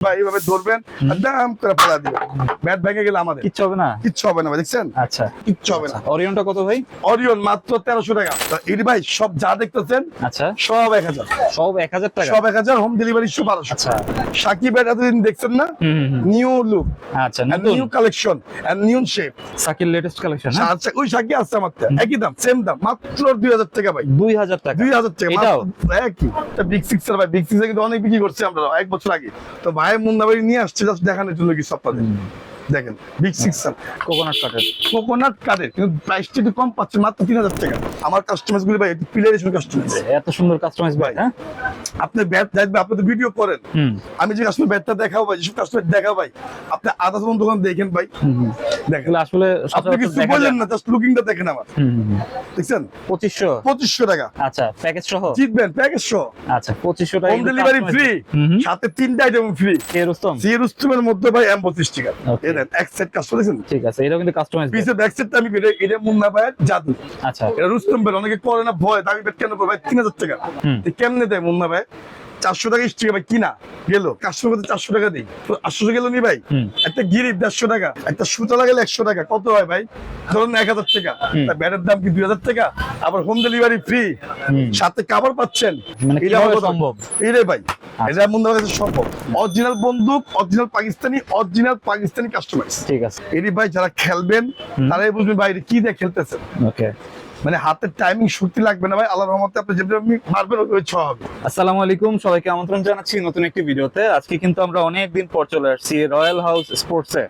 এইভাবে ধরবেন দাম করে ফেলা দিবেন। ব্যাট ভেঙে গেলে আমাদের। কিচ্ছু হবে না? কিচ্ছু হবে না দেখছেন? আচ্ছা। কিচ্ছু হবে না। অরিয়নটা কত ভাই? অরিয়ন মাত্র তেরোশো টাকা। তো ভাই সব যা দেখতেছেন আচ্ছা। সব এক হাজার। সব এক হাজার টাকা? সব এক হাজার হোম ডেলিভারি সব বারোশো। আচ্ছা। সাকিব এতদিন দেখছেন না। নিউ লুক আচ্ছা নিউ কালেকশন নিউ শেপ সাকির লেটেস্ট কালেকশন আচ্ছা ওই সাকি আছে আমার একই দাম সেম দাম মাত্র দুই হাজার টাকা ভাই। দুই হাজার টাকা। দুই হাজার টাকা এটাও? একই। বিগ সিক্স ভাই বিগ সিক্স কিন্তু অনেক বিক্রি করছি আমরা এক বছর আগে। তো ভাই ভাই নিয়ে আসছে জাস্ট দেখানোর জন্য কিছু আপনাদের। দেখেন বিগ সিক্স কোকোনাট কাঠের কোকোনাট কাঠের কিন্তু প্রাইসটা একটু কম পাচ্ছে মাত্র তিন হাজার টাকা। আমার কাস্টমার গুলি ভাই একটু প্লেয়ারেশন কাস্টমার এত সুন্দর কাস্টমাইজ ভাই হ্যাঁ? আপনি ব্যাট দেখবে আপনি তো ভিডিও করেন। আমি যে কাস্টমার ব্যাটটা দেখাও ভাই যেসব কাস্টমার দেখাও ভাই আপনি আধা দোকান দোকান দেখেন ভাই। দেখেন। আসলে আপনি কিছু দেখা বললেন না জাস্ট লুকিংটা দেখেন আমার। দেখছেন? পঁচিশশো। পঁচিশশো টাকা। আচ্ছা প্যাকেজ সহ? জিতবেন প্যাকেজ সহ। আচ্ছা পঁচিশশো টাকা হোম ডেলিভারি ফ্রি সাথে তিনটা আইটেম ফ্রি কে রুস্তম? সি রুস্তুমের মধ্যে ভাই এম পঁচিশ টাকা। Okay. এক সেট কাস্টমার দেখছেন? ঠিক আছে এটা কিন্তু কাস্টমাইজ পিসের ব্যাক সেটটা আমি এটা এটা মুন্না ভাইয়ের জাদু। আচ্ছা। এটা রুস্তম ভাই অনেকে করে না ভয় দামি বেট কেন ভাই তিন হাজার টাকা। হুম। কেমনে দেয় মুন্না ভাই চারশো টাকা টাকা ভাই কিনা? গেল। কাস্টমার কাছে চারশো টাকা দিই। আটশো গেল নি ভাই? একটা গিরিপ দেড়শো টাকা একটা সুতা লাগালে একশো টাকা। কত হয় ভাই? ধরুন এক হাজার টাকা। ব্যাটের দাম কি দুই হাজার টাকা? আবার হোম ডেলিভারি ফ্রি সাথে কাভার পাচ্ছেন। মানে এটা কীভাবে সম্ভব? এটাই ভাই আচ্ছা। এটা মুন্দার কাছে সম্ভব। অরিজিনাল বন্দুক original Pakistani original Pakistani customize ঠিক আছে। এটি ভাই যারা খেলবেন তারাই বুঝবেন ভাই কি দিয়ে খেলতেছেন ওকে মানে হাতের টাইমিং শক্তি লাগবে না ভাই আল্লাহ রহমতে আপনি আপনি মারবেন ওই ছ হবে। আসসালামু আলাইকুম সবাইকে আমন্ত্রণ জানাচ্ছি নতুন একটি ভিডিওতে। আজকে কিন্তু আমরা অনেক দিন পর চলে আসছি রয়্যাল হাউস স্পোর্টসে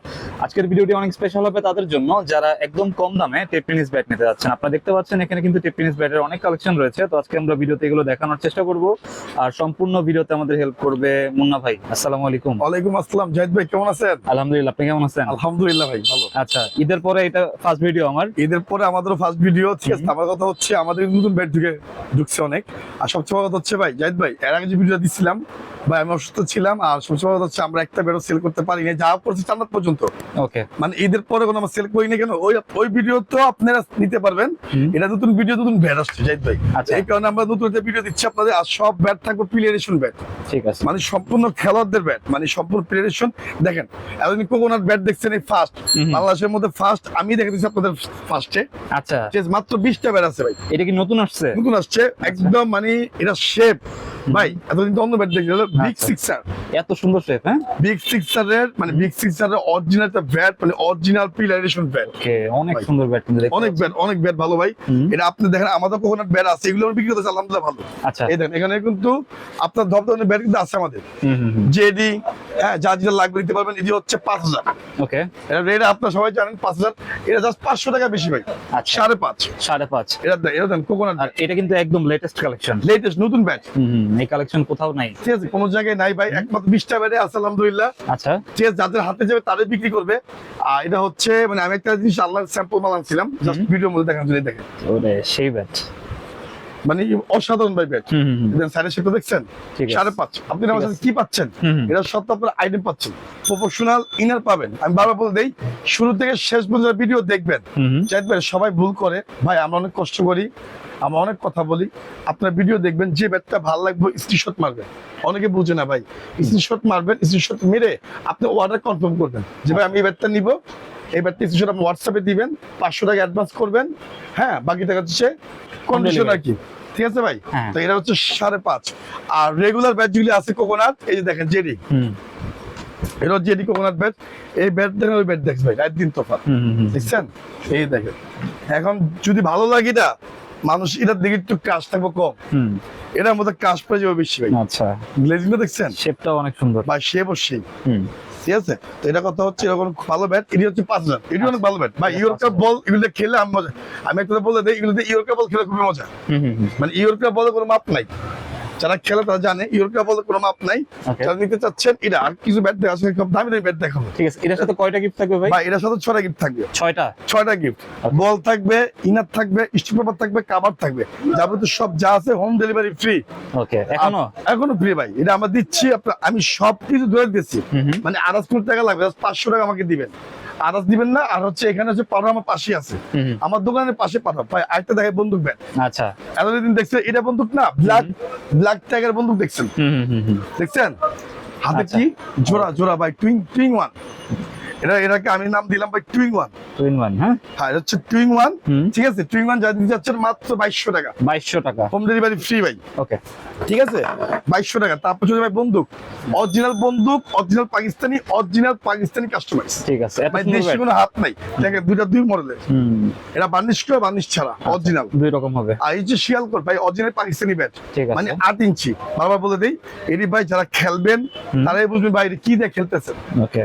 আজকের ভিডিওটি অনেক স্পেশাল হবে তাদের জন্য। যারা একদম কম দামে টেপ টেনিস ব্যাট নিতে যাচ্ছেন আপনারা দেখতে পাচ্ছেন এখানে কিন্তু টেপ টেনিস ব্যাটের অনেক কালেকশন রয়েছে। তো আজকে আমরা ভিডিওতে এগুলো দেখানোর চেষ্টা করব। আর সম্পূর্ণ ভিডিওতে আমাদের হেল্প করবে মুন্না ভাই। আসসালামু আলাইকুম। ওয়ালাইকুম আসসালাম জাহিদ ভাই কেমন আছেন? আলহামদুলিল্লাহ আপনি কেমন আছেন? আলহামদুলিল্লাহ ভাই ভালো। আচ্ছা ঈদের পরে এটা ফার্স্ট ভিডিও আমার। ঈদের পরে আমাদেরও ফার্স্ট ভিডিও ঠিক আমার কথা হচ্ছে আমাদের নতুন ব্যাট ঢুকে ঢুকছে অনেক। আর সবচেয়ে বড় কথা হচ্ছে ভাই জাহিদ ভাই এর আগে যে ভিডিও দিচ্ছিলাম ভাই আমি অসুস্থ ছিলাম আর সবচেয়ে বড় কথা হচ্ছে আমরা একটা সেল করতে পারি না যা করছি চান্নাত পর্যন্ত। ওকে মানে ঈদের পরে কোনো আমরা সেল করি না কেন? ওই ওই ভিডিও তো আপনারা নিতে পারবেন। এটা নতুন ভিডিও নতুন ব্যাট আসছে জাহিদ ভাই। আচ্ছা। এই কারণে আমরা নতুন একটা ভিডিও দিচ্ছি আপনাদের আর সব ব্যাট থাকবে প্লেয়ারেশন ব্যাট ঠিক আছে। মানে সম্পূর্ণ খেলোয়াড়দের ব্যাট মানে সম্পূর্ণ প্লেয়ারেশন দেখেন এতদিন কোকোনাট ব্যাট দেখছেন এই ফার্স্ট বাংলাদেশের মধ্যে ফার্স্ট আমি দেখে দিচ্ছি আপনাদের ফার্স্টে আচ্ছা। মাত্র বিশটা ব্যাট আছে ভাই। এটা কি নতুন আসছে? নতুন আসছে একদম মানে এটা শেপ ভাই এতদিন তো অন্য ব্যাট দেখছি বিগ আচ্ছা। সিক্সার এত সুন্দর শেপ হ্যাঁ? বিগ সিক্সারের মানে বিগ সিক্সারের অরিজিনাল একটা ব্যাট মানে অরিজিনাল প্লেয়ারেশন ব্যাট অনেক সুন্দর ব্যাট কিন্তু অনেক ব্যাট অনেক ব্যাট ভালো ভাই। এটা আপনি দেখেন আমাদের কোকোনাট ব্যাট আছে এগুলো বিক্রি করতেছি আলহামদুলিল্লাহ ভালো। আচ্ছা। এই দেখেন এখানে কিন্তু আপনার ধপ ধরনের ব্যাট কিন্তু আছে আমাদের। জেডি হ্যাঁ যা যেটা লাগবে দিতে পারবেন এটি হচ্ছে পাঁচ হাজার। ওকে এটা রেট আপনার সবাই জানেন পাঁচ হাজার। এটা জাস্ট পাঁচশো টাকা বেশি ভাই। আচ্ছা। সাড়ে পাঁচ। সাড়ে পাঁচ। এটা এটা দেন কোকোনাট আর এটা কিন্তু একদম লেটেস্ট কালেকশন লেটেস্ট নতুন ব্যাচ এই কালেকশন কোথাও নাই। ঠিক আছে কোনো জায়গায় নাই ভাই একমাত্র বিশটা ব্যাটে আছে আলহামদুলিল্লাহ। আচ্ছা। ঠিক আছে যাদের হাতে যাবে তাদের বিক্রি করবে। আর এটা হচ্ছে মানে আমি একটা জিনিস আল্লাহ স্যাম্পল মাল আনছিলাম। জাস্ট ভিডিওর মধ্যে দেখান যদি দেখেন। ওরে সেই ব্যাট মানে অসাধারণ ভাই ব্যাট সাইডের শেপটা দেখছেন? সাড়ে পাঁচ। আপনি আমার সাথে কি পাচ্ছেন। এটা সত্য আপনার আইটেম পাচ্ছেন। প্রফেশনাল ইনার পাবেন। আমি বারবার বলে দেই শুরু থেকে শেষ পর্যন্ত ভিডিও দেখবেন ভাই সবাই ভুল করে। ভাই আমরা অনেক কষ্ট করি আমরা অনেক কথা বলি। আপনার ভিডিও দেখবেন যে ব্যাটটা ভালো লাগবে স্ক্রিনশট মারবেন। অনেকে বুঝে না ভাই। স্ক্রিনশট মারবেন স্ক্রিনশট মেরে আপনি অর্ডার কনফার্ম করবেন। যে ভাই আমি এই ব্যাটটা নিব। ব্যাটটা স্ক্রিনশট আপনি হোয়াটসঅ্যাপে দিবেন পাঁচশো টাকা অ্যাডভান্স করবেন হ্যাঁ বাকি টাকা হচ্ছে কন্ডিশন আর কি। ঠিক আছে ভাই? হ্যাঁ। তো এটা হচ্ছে সাড়ে পাঁচ। আর রেগুলার ব্যাট যেগুলি আছে কোকোনাট এই যে দেখেন জেডি। এটা হচ্ছে কোকোনাট ব্যাট এই ব্যাট দেখেন ওই ব্যাট দেখছ ভাই রাত দিন তফাৎ। দেখছেন? এই দেখেন। এখন যদি ভালো লাগে এটা মানুষ এটার দিকে একটু কাজ থাকবে কম। হুম। এটার মধ্যে কাজ পেয়ে যাবে বেশি ভাই। আচ্ছা। গ্লেজিংটা দেখছেন? শেপটাও অনেক সুন্দর। ভাই সে বসেই হুম। ঠিক আছে? তো এটা কথা হচ্ছে এরকম ভালো ব্যাট এটি হচ্ছে পাঁচ হাজার এটি অনেক ভালো ব্যাট বা ইউরোপ কাপ বল এগুলো খেলে আমি মজা। আমি একটা বলে দেয় এগুলোতে ইউরোপ কাপ বল খেলে খুবই মজা। মানে ইউরোপ কাপ বলে কোনো মাপ নাই। যারা খেলে তারা জানে ইউরোপ কাপ বলে কোনো মাপ নাই. যারা নিতে চাচ্ছেন এটা আর কিছু ব্যাট দেখা আছে খুব দামি দামি ব্যাট দেখাবো। ঠিক আছে এটার সাথে কয়টা গিফট থাকবে ভাই? ভাই এটার সাথে ছটা গিফট থাকবে। ছয়টা? ছয়টা গিফট বল থাকবে ইনার থাকবে স্টিল পেপার থাকবে কাভার থাকবে। যাবতীয় সব যা আছে হোম ডেলিভারি ফ্রি ওকে এখনও? এখনও ফ্রি ভাই। এটা আমরা দিচ্ছি আমি সব কিছু ধরে দিচ্ছি। মানে আড়াইশ টাকা লাগবে পাঁচশো টাকা আমাকে দিবেন। আড়াইশ দিবেন না আর হচ্ছে এখানে হচ্ছে পাড়া আমার পাশে আছে। আমার দোকানের পাশে পাড়া ভাই আরেকটা দেখে বন্দুক ব্যাট। আচ্ছা। এতদিন দেখছেন এটা বন্দুক না ব্ল্যাক ব্ল্যাক ট্যাগের বন্দুক দেখছেন? হুম হুম হুম হুম। দেখছেন? হাতে আচ্ছা। কি? জোড়া জোড়া ভাই টুইং টুইং ওয়ান এটা এটাকে আমি নাম দিলাম ভাই টুইং ওয়ান। টুইন ওয়ান হ্যাঁ? হ্যাঁ হচ্ছে টুইং ওয়ান ঠিক আছে? টুইং ওয়ান যা দিতে যাচ্ছেন মাত্র বাইশশো টাকা। বাইশশো টাকা। হোম ডেলিভারি ফ্রি ভাই। ওকে। ঠিক আছে? বাইশশো টাকা। তারপর চলে ভাই বন্দুক। অরিজিনাল বন্দুক original Pakistani original Pakistani customize ঠিক আছে ভাই দেশি কোনো হাত নাই। দেখেন দুইটা দুই মডেলের। এটা বার্নিশ করে বার্নিশ ছাড়া অরিজিনাল। দুই রকম হবে। আর এই যে শিয়ালকোট ভাই অরিজিনাল পাকিস্তানি ব্যাট মানে আট ইঞ্চি। বারবার বলে দেই এটি ভাই যারা খেলবেন। তারাই বুঝবেন ভাই কি দিয়ে খেলতেছেন। ওকে।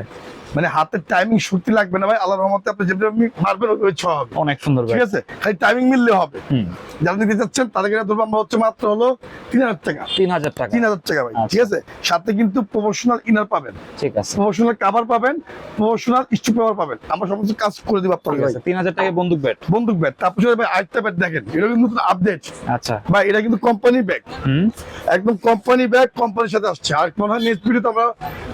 মানে হাতের টাইমিং শক্তি লাগবে না ভাই আল্লাহ রহমতে আপনি যেভাবে আপনি মারবেন ওই ছ হবে। অনেক সুন্দর ঠিক আছে? খালি টাইমিং মিললে হবে। যারা নিতে চাচ্ছেন তাদেরকে ধরবো আমরা হচ্ছে মাত্র হলো তিন হাজার টাকা। তিন হাজার টাকা। তিন হাজার টাকা ভাই আচ্ছা। ঠিক আছে? সাথে কিন্তু প্রফেশনাল ইনার পাবেন। ঠিক আছে। প্রফেশনাল কাভার পাবেন প্রফেশনাল স্টু পেপার পাবেন। আমরা সমস্ত কাজ করে দিব ভাই আছে তিন হাজার টাকা বন্দুক ব্যাট। বন্দুক ব্যাট। তারপর ভাই আরেকটা ব্যাট দেখেন। এটা কিন্তু আপডেট আচ্ছা। ভাই এটা কিন্তু কোম্পানি ব্যাগ একদম কোম্পানি ব্যাগ কোম্পানির সাথে আসছে। আর মনে হয় নেক্সট ভিডিওতে আমরা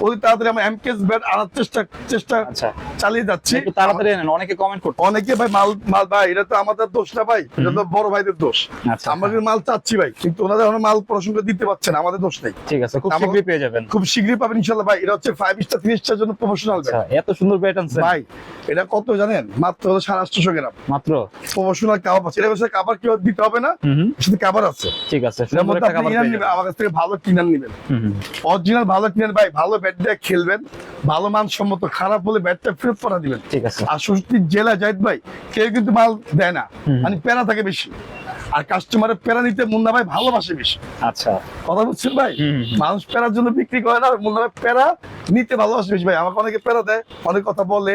অতি তাড়াতাড়ি আমরা এমকেএস ব্যাট আনার চেষ্টা চেষ্টা আচ্ছা। চালিয়ে যাচ্ছি। তাড়াতাড়ি অনেকে কমেন্ট করতে অনেকে ভাই মাল মাল ভাই এটা তো আমাদের দোষ না ভাই এটা তো বড় ভাইদের দোষ। আচ্ছা। আমরা মাল চাচ্ছি ভাই কিন্তু ওনাদের এখন মাল করে দিতে পারছে না আমাদের দোষ নেই। ঠিক আছে খুব শীঘ্রই পেয়ে যাবেন। খুব শীঘ্রই পাবেন ইনশাল্লাহ ভাই এটা হচ্ছে ফাইভ স্টার থ্রি স্টার জন্য প্রফেশনাল আচ্ছা এত সুন্দর ব্যাট আনছেন ভাই এটা কত জানেন? মাত্র হলো সাড়ে আটশো গ্রাম। মাত্র? প্রফেশনাল কাভার আছে। এটা কাভার কেউ দিতে হবে না? শুধু কাভার আছে। ঠিক আছে আমার কাছ থেকে ভালো কিনার নেবেন। অরিজিনাল ভালো কিনেন ভাই ভালো ব্যাট দিয়ে খেলবেন ভালো মানসম্মত খারাপ হলে ব্যাটটা ফেরত পাঠা দিবেন। ঠিক আছে। আর ষষ্ঠীর জেলা জাহিদ ভাই কেউ কিন্তু মাল দেয় না। মানে প্যারা থাকে বেশি। আর কাস্টমারের প্যারা নিতে মুন্না ভাই ভালোবাসে বেশি। আচ্ছা। কথা বুঝছেন ভাই? মানুষ প্যারার জন্য বিক্রি করে না মুন্না ভাই প্যারা নিতে ভালোবাসে বেশি ভাই। আমাকে অনেকে প্যারা দেয় অনেক কথা বলে।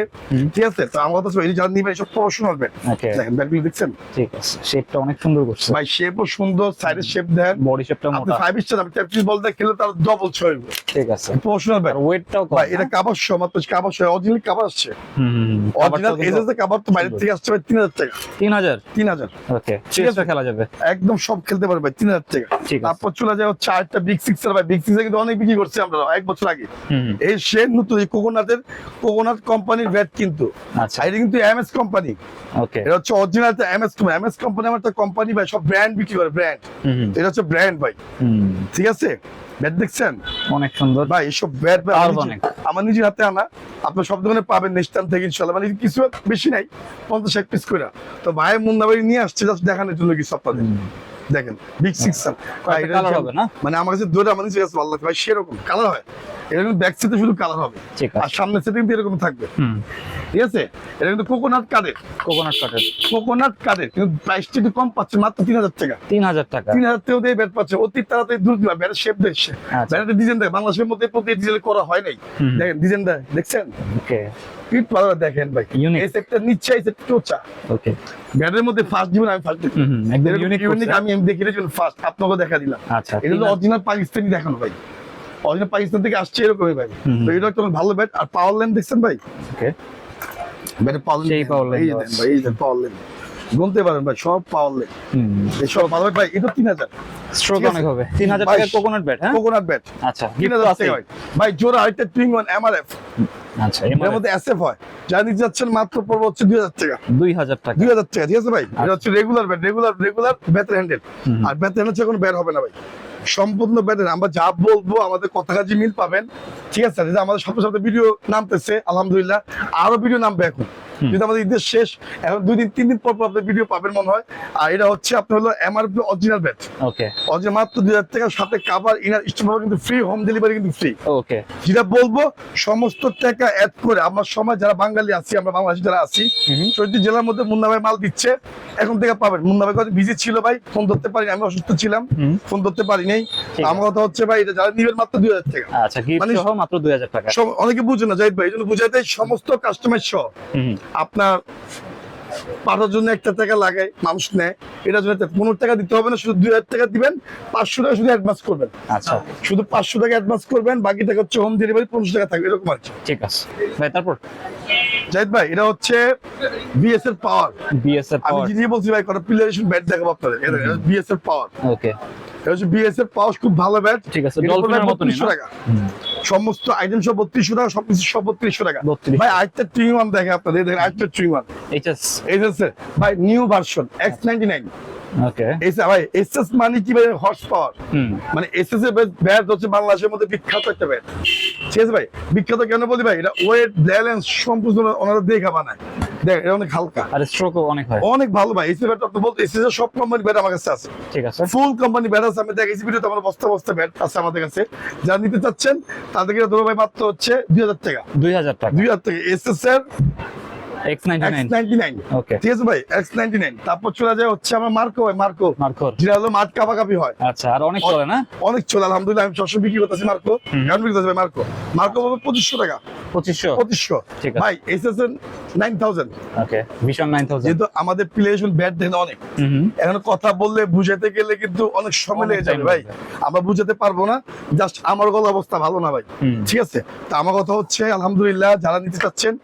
ঠিক আছে তো আমার কথা এই যারা নিবেন সব প্রফেশনাল ব্যাট দেখেন ব্যাটগুলো দেখছেন? ঠিক আছে শেপটা অনেক সুন্দর করছে। ভাই শেপও সুন্দর সাইডের শেপ দেন। বডি শেপটা মোটা। আপনি ফাইভ স্টার আপনি ট্যাপটিস বল দিয়ে খেলে তার ডবল ছয় ঠিক আছে। প্রফেশনাল ব্যাট আর ওয়েটটাও কম ভাই এটা কাবার সহ মাত্র কাবার সহ অরিজিনাল কাবার আসছে। হুম অরিজিনাল এজেন্সে কাবার তো বাইরে থেকে আসছে ভাই তিন হাজার টাকা। তিন হাজার? তিন হাজার। ওকে ঠিক আছে। খেলা যাবে। একদম সব খেলতে পারবে তিন হাজার টাকা। তারপর চলে যায় হচ্ছে আরেকটা বিগ সিক্স ভাই বিগ সিক্স কিন্তু অনেক বিক্রি করছি আমরা এক বছর আগে। এই সে নতুন এই কোকোনাটের কোকোনাট কোম্পানির ব্যাট কিন্তু। আচ্ছা। এটা কিন্তু এমএস কোম্পানি ওকে এটা হচ্ছে original MS company MS company আমার একটা কোম্পানি ভাই সব ব্র্যান্ড বিক্রি করে ব্র্যান্ড এটা হচ্ছে ব্র্যান্ড ভাই। ঠিক আছে? ব্যাট দেখছেন? অনেক সুন্দর। ভাই এসব ব্যাট আমার আমার নিজের হাতে আনা। আপনার সব দোকানে পাবেন নেক্সট থেকে ইনশাল্লাহ মানে কিছু বেশি নাই পঞ্চাশ এক পিস করে তো ভাই মুন্দাবাড়ি নিয়ে আসছে জাস্ট দেখানোর জন্য কিছু দেখেন বিগ সিক্স কালার হবে না? মানে আমার কাছে দুটো আমার কাছে ভালো লাগছে ভাই সেরকম কালার হয়? এটা কিন্তু ব্যাক সাইডে শুধু কালার হবে। আর সামনের সাইডে কিন্তু এরকম থাকবে। ঠিক আছে? এটা কিন্তু কোকোনাট কাদের কোকোনাট কাঠের কোকোনাট কিন্তু প্রাইসটা একটু কম পাচ্ছে মাত্র তিন হাজার টাকা। তিন হাজার টাকা। তিন হাজার টাকা দিয়ে ব্যাট পাচ্ছে। অতি তাড়াতাড়ি দূর দিবা ব্যাটের শেপ দেখছে আচ্ছা। ব্যাটের ডিজাইন দেখ। বাংলাদেশের মধ্যে প্রতি ডিজাইন করা হয় নাই। দেখেন ডিজাইন দেখ। দেখছেন? ওকে পিট পাওয়ার দেখেন ভাই। Unique. এই সেক্টর নিচ্ছে এই সেক্টর উঁচা ওকে ব্যাটের মধ্যে ফার্স্ট দিবেন আমি ফার্স্ট একদম ইউনিক ইউনিক আমি আমি দেখি ফার্স্ট আপনাকে দেখা দিলাম। আচ্ছা এটা হলো অরিজিনাল পাকিস্তানি দেখানো ভাই। অরিজিনাল পাকিস্তান থেকে আসছে এরকমই ভাই। তো এটা একটা ভালো ব্যাট আর পাওয়ার লাইন দেখছেন ভাই? ওকে ব্যাটে পাওয়ার line এই দেন ভাই এই পাওয়ার লাইন গুনতে পারেন ভাই সব পাওয়ার হুম এই সব ভালো ভাই এটা তিন হাজার। স্ট্রোক অনেক হবে। তিন হাজার ভাই, টাকার কোকোনাট ব্যাট হ্যাঁ? কোকোনাট ব্যাট আচ্ছা তিন gift তো হাজার আছেই। ভাই। ভাই জোড়া আরেকটা টুইং ওয়ান এমআরএফ আচ্ছা এর এর মধ্যে এসএফ হয়। যা নিতে যাচ্ছেন মাত্র পড়বে হচ্ছে দুই হাজার টাকা। দুই হাজার টাকা। দুই হাজার টাকা ঠিক আছে ভাই? এটা হচ্ছে রেগুলার ব্যাট রেগুলার রেগুলার ব্যাটের হ্যান্ডেল আর ব্যাটের হ্যান্ডেল ছাড়া কোনো ব্যাট হবে না ভাই। সম্পূর্ণ ব্যাটের আমরা যা বলব আমাদের কথা কাজে মিল পাবেন। ঠিক আছে? আমাদের সপ্তাহে সপ্তাহে ভিডিও নামতেছে আলহামদুলিল্লাহ। আরও ভিডিও নামবে এখন। কিন্তু আমাদের ঈদের শেষ এখন দুই দিন তিন দিন পর পর আপনার ভিডিও পাবেন মনে হয়। আর এটা হচ্ছে আপনার হলো MRP original bat okay original মাত্র দুই হাজার টাকা সাথে কাভার ইনার স্টোভ কিন্তু ফ্রি হোম ডেলিভারি কিন্তু ফ্রি ওকে যেটা বলব সমস্ত টাকা অ্যাড করে আমরা সময় যারা বাঙালি আছি আমরা বাংলাদেশি যারা আছি চৈত্র জেলার মধ্যে মুন্না ভাই মাল দিচ্ছে এখন থেকে পাবেন। মুন্না ভাই কথা বিজি ছিল ভাই ফোন ধরতে পারিনি আমি অসুস্থ ছিলাম ফোন ধরতে পারিনি। আমার কথা হচ্ছে ভাই এটা যারা নিবেন মাত্র দুই হাজার টাকা। আচ্ছা গিফট মানে- সহ মাত্র দুই হাজার টাকা। অনেকে বুঝে না জাহিদ ভাই এই জন্য বুঝাতে সমস্ত কাস্টমার সহ। আপনার পাঠার জন্য একটা টাকা লাগে মানুষ নেয়। এটার জন্য পনেরো টাকা দিতে হবে না শুধু দুই হাজার টাকা দিবেন পাঁচশো টাকা শুধু অ্যাডভান্স করবেন। আচ্ছা। শুধু পাঁচশো টাকা অ্যাডভান্স করবেন বাকি টাকা হচ্ছে হোম ডেলিভারি পনেরোশো টাকা থাকবে এরকম আছে ঠিক আছে। ভাই তারপর? জাহিদ ভাই এটা হচ্ছে বিএসএর পাওয়ার বিএস এর আমি পাওয়ার বলছি ভাই কোনো পিলারেশন ব্যাট দেখাবো আপনাদের। এর পাওয়ার ওকে এটা হচ্ছে বিএসএর পাওয়ার খুব ভালো ব্যাট ঠিক আছে ডলফিনের মতনই টাকা। সমস্ত আইটেম সব বত্রিশশো টাকা সবকিছু সব বত্রিশশো টাকা। 32 ভাই আরেকটা টুইং ওয়ান দেখে আপনাদের আরেকটা টুইং ওয়ান এইচএস এইচএস ভাই new version X ninety nine okay এসে ভাই এসএস মানে কি ভাই হর্স পাওয়ার মানে এসএস এর ব্যাট হচ্ছে বাংলাদেশের মধ্যে বিখ্যাত একটা ব্যাট ঠিক আছে ভাই? বিখ্যাত কেন বলি ভাই? এটা ওয়েট ব্যালেন্স সম্পূর্ণ ওনারা দেখা বানায়। দেখ এটা অনেক হালকা। আর স্ট্রোকও অনেক হয়। অনেক ভালো ভাই। এসএস ব্যাট আপনি বলতে এসএস সব কোম্পানি ব্যাট আমার কাছে আছে। ঠিক আছে। ফুল কোম্পানি ব্যাট আছে। আমি দেখেছি ভিডিওতে আমার বস্তা বস্তা ব্যাট আছে আমাদের কাছে। যারা নিতে চাচ্ছেন তাদেরকে ধরো ভাই মাত্র হচ্ছে দুই হাজার টাকা। দুই হাজার টাকা। দুই হাজার টাকা। এসএস এর X ninety X nine ninety nine okay ঠিক আছে ভাই এক্স নাইনটি নাইন তারপর চলে যায় হচ্ছে আমার মার্কো ভাই মার্কো। মার্কর। যেটা হলো মাঠ কাপাকাপি হয়। আচ্ছা আর অনেক চলে না? অনেক চলে আলহামদুলিল্লাহ আমি সবসময় বিক্রি করতেছি মার্কো। হুম। বিক্রি করতেছি মার্কো। মার্কো পাবে পঁচিশশো টাকা। পঁচিশশো? পঁচিশশো। ঠিক আছে। ভাই এসএস এর নাইন থাউজেন্ড ওকে ভীষণ নাইন থাউজেন্ড যেহেতু আমাদের প্লেশন ব্যাট দেখেন অনেক। এখন কথা বললে বুঝাতে গেলে কিন্তু অনেক সময় লেগে যাবে ভাই। আমরা বুঝাতে পারব না জাস্ট আমার গলা অবস্থা ভালো না ভাই। ঠিক আছে? তা আমার কথা হচ্ছে আলহামদুলিল্লাহ যারা নিতে চাচ্ছেন